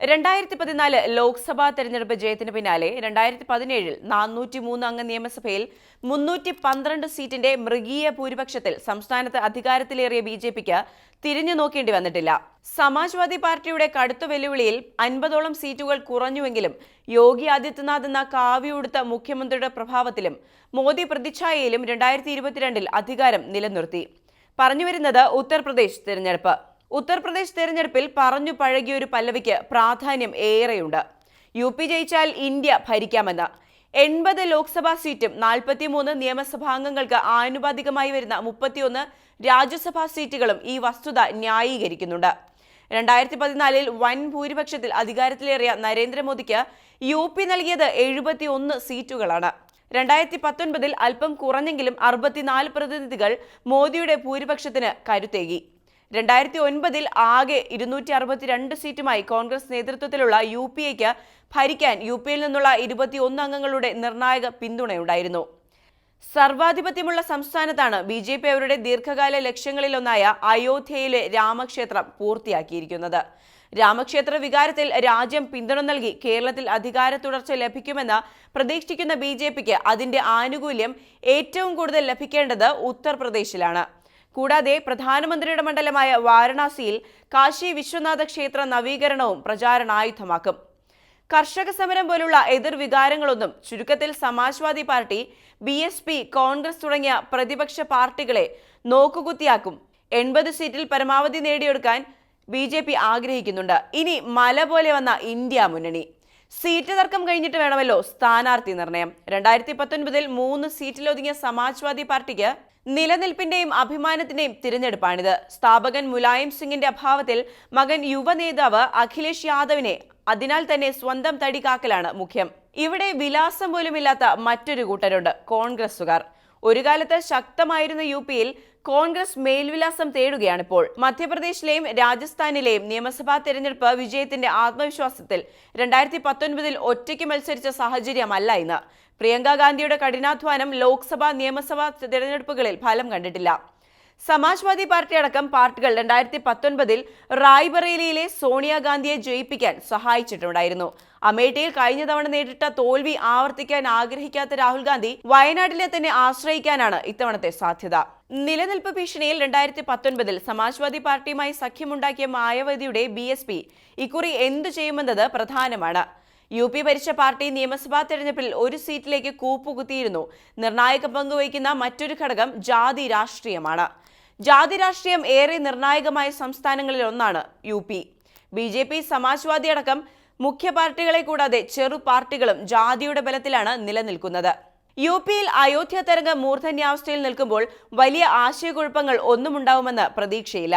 രണ്ടായിരത്തി പതിനാല് ലോക്സഭാ തെരഞ്ഞെടുപ്പ് ജയത്തിന് പിന്നാലെ രണ്ടായിരത്തി പതിനേഴിൽ നാനൂറ്റി മൂന്ന് അംഗ നിയമസഭയിൽ മുന്നൂറ്റി പന്ത്രണ്ട് സീറ്റിന്റെ മൃഗീയ ഭൂരിപക്ഷത്തിൽ സംസ്ഥാനത്ത് അധികാരത്തിലേറിയ ബി ജെ പിക്ക് തിരിഞ്ഞു നോക്കേണ്ടി വന്നിട്ടില്ല. സമാജ്വാദി പാർട്ടിയുടെ കടുത്ത വെല്ലുവിളിയിൽ അൻപതോളം സീറ്റുകൾ കുറഞ്ഞുവെങ്കിലും യോഗി ആദിത്യനാഥ് എന്ന കാവ്യുടുത്ത മുഖ്യമന്ത്രിയുടെ പ്രഭാവത്തിലും മോദി പ്രതിച്ഛായയിലും രണ്ടായിരത്തി ഇരുപത്തിരണ്ടിൽ അധികാരം നിലനിർത്തി. പറഞ്ഞുവരുന്നത് ഉത്തർപ്രദേശ് തിരഞ്ഞെടുപ്പ്. ഉത്തർപ്രദേശ് തെരഞ്ഞെടുപ്പിൽ പറഞ്ഞു പഴകിയ ഒരു പല്ലവിക്ക് പ്രാധാന്യം ഏറെയുണ്ട്. യു പി ജയിച്ചാൽ ഇന്ത്യ ഭരിക്കാമെന്ന്. എൺപത് ലോക്സഭാ സീറ്റും നാൽപ്പത്തിമൂന്ന് നിയമസഭാംഗങ്ങൾക്ക് ആനുപാതികമായി വരുന്ന മുപ്പത്തിയൊന്ന് രാജ്യസഭാ സീറ്റുകളും ഈ വസ്തുത ന്യായീകരിക്കുന്നുണ്ട്. രണ്ടായിരത്തി പതിനാലിൽ വൻ ഭൂരിപക്ഷത്തിൽ അധികാരത്തിലേറിയ നരേന്ദ്രമോദിക്ക് യു പി നൽകിയത് എഴുപത്തിയൊന്ന് സീറ്റുകളാണ്. രണ്ടായിരത്തി പത്തൊൻപതിൽ അല്പം കുറഞ്ഞെങ്കിലും അറുപത്തിനാല് പ്രതിനിധികൾ മോദിയുടെ ഭൂരിപക്ഷത്തിന് കരുത്തേകി. രണ്ടായിരത്തി ഒൻപതിൽ ആകെ ഇരുന്നൂറ്റി അറുപത്തിരണ്ട് സീറ്റുമായി കോൺഗ്രസ് നേതൃത്വത്തിലുള്ള യു പി എക്ക് ഭരിക്കാൻ യു പിയിൽ നിന്നുള്ള ഇരുപത്തിയൊന്ന് അംഗങ്ങളുടെ നിർണായക പിന്തുണയുണ്ടായിരുന്നു. സർവാധിപത്യമുള്ള സംസ്ഥാനത്താണ് ബി ജെ പി അവരുടെ ദീർഘകാല ലക്ഷ്യങ്ങളിലൊന്നായ അയോധ്യയിലെ രാമക്ഷേത്രം പൂർത്തിയാക്കിയിരിക്കുന്നത്. രാമക്ഷേത്ര വികാരത്തിൽ രാജ്യം പിന്തുണ നൽകി കേരളത്തിൽ അധികാര തുടർച്ച ലഭിക്കുമെന്ന് പ്രതീക്ഷിക്കുന്ന ബി ജെ പിക്ക് അതിന്റെ ആനുകൂല്യം ഏറ്റവും കൂടുതൽ ലഭിക്കേണ്ടത് ഉത്തർപ്രദേശിലാണ്. കൂടാതെ പ്രധാനമന്ത്രിയുടെ മണ്ഡലമായ വാരണാസിയിൽ കാശി വിശ്വനാഥ ക്ഷേത്ര നവീകരണവും പ്രചാരണായുധമാക്കും. കർഷക സമരം പോലുള്ള എതിർവികാരങ്ങളൊന്നും ചുരുക്കത്തിൽ Samajwadi party B S P Congress തുടങ്ങിയ പ്രതിപക്ഷ പാർട്ടികളെ നോക്കുകുത്തിയാക്കും. എൺപത് സീറ്റിൽ പരമാവധി നേടിയെടുക്കാൻ ബി ആഗ്രഹിക്കുന്നുണ്ട്. ഇനി മല പോലെ വന്ന ഇന്ത്യ മുന്നണി. സീറ്റ് തർക്കം കഴിഞ്ഞിട്ട് വേണമല്ലോ സ്ഥാനാർത്ഥി നിർണയം. രണ്ടായിരത്തി പത്തൊൻപതിൽ മൂന്ന് സീറ്റിലൊതുങ്ങിയ സമാജ്വാദി പാർട്ടിക്ക് നിലനിൽപ്പിന്റെയും അഭിമാനത്തിന്റെയും തിരഞ്ഞെടുപ്പാണിത്. സ്ഥാപകൻ മുലായം സിംഗിന്റെ അഭാവത്തിൽ മകൻ യുവ നേതാവ് അഖിലേഷ് യാദവിനെ അതിനാൽ തന്നെ സ്വന്തം തടി കാക്കലാണ് മുഖ്യം. ഇവിടെ വിലാസം പോലുമില്ലാത്ത മറ്റൊരു കൂട്ടരുണ്ട് കോൺഗ്രസുകാർ ഒരു കാലത്ത് ശക്തമായിരുന്ന യു പിയിൽ കോൺഗ്രസ് മേൽവിലാസം തേടുകയാണിപ്പോൾ. മധ്യപ്രദേശിലെയും രാജസ്ഥാനിലെയും നിയമസഭാ തെരഞ്ഞെടുപ്പ് വിജയത്തിന്റെ ആത്മവിശ്വാസത്തിൽ രണ്ടായിരത്തി പത്തൊൻപതിൽ ഒറ്റയ്ക്ക് മത്സരിച്ച സാഹചര്യമല്ല ഇന്ന്. പ്രിയങ്ക ഗാന്ധിയുടെ കഠിനാധ്വാനം ലോക്സഭാ നിയമസഭാ തെരഞ്ഞെടുപ്പുകളിൽ ഫലം കണ്ടിട്ടില്ല. സമാജ്വാദി പാർട്ടി അടക്കം പാർട്ടികൾ രണ്ടായിരത്തി പത്തൊൻപതിൽ റായ്ബറേലിയിലെ സോണിയാഗാന്ധിയെ ജയിപ്പിക്കാൻ സഹായിച്ചിട്ടുണ്ടായിരുന്നു. അമേഠിയിൽ കഴിഞ്ഞ തവണ നേരിട്ട തോൽവി ആവർത്തിക്കാൻ ആഗ്രഹിക്കാത്ത രാഹുൽ ഗാന്ധി വയനാട്ടിലെ തന്നെ ആശ്രയിക്കാനാണ് ഇത്തവണത്തെ സാധ്യത. നിലനിൽപ്പ് ഭീഷണിയിൽ രണ്ടായിരത്തി പത്തൊൻപതിൽ സമാജ്വാദി പാർട്ടിയുമായി സഖ്യമുണ്ടാക്കിയ മായാവതിയുടെ ബി എസ് പി ഇക്കുറി എന്തു ചെയ്യുമെന്നത് പ്രധാനമാണ്. യു പി ഭരിച്ച പാർട്ടി നിയമസഭാ തെരഞ്ഞെടുപ്പിൽ ഒരു സീറ്റിലേക്ക് കൂപ്പുകുത്തിയിരുന്നു. നിർണായക പങ്കുവഹിക്കുന്ന മറ്റൊരു ഘടകം ജാതി രാഷ്ട്രീയമാണ്. ജാതി രാഷ്ട്രീയം ഏറെ നിർണായകമായ സംസ്ഥാനങ്ങളിൽ ഒന്നാണ് U P. B J P Samajwadi അടക്കം മുഖ്യ പാർട്ടികളെ കൂടാതെ ചെറു പാർട്ടികളും ജാതിയുടെ ബലത്തിലാണ് നിലനിൽക്കുന്നത്. യു പിയിൽ അയോധ്യ തരംഗം മൂർധന്യാവസ്ഥയിൽ നിൽക്കുമ്പോൾ വലിയ ആശയക്കുഴപ്പങ്ങൾ ഒന്നുമുണ്ടാവുമെന്ന് പ്രതീക്ഷയില്ല.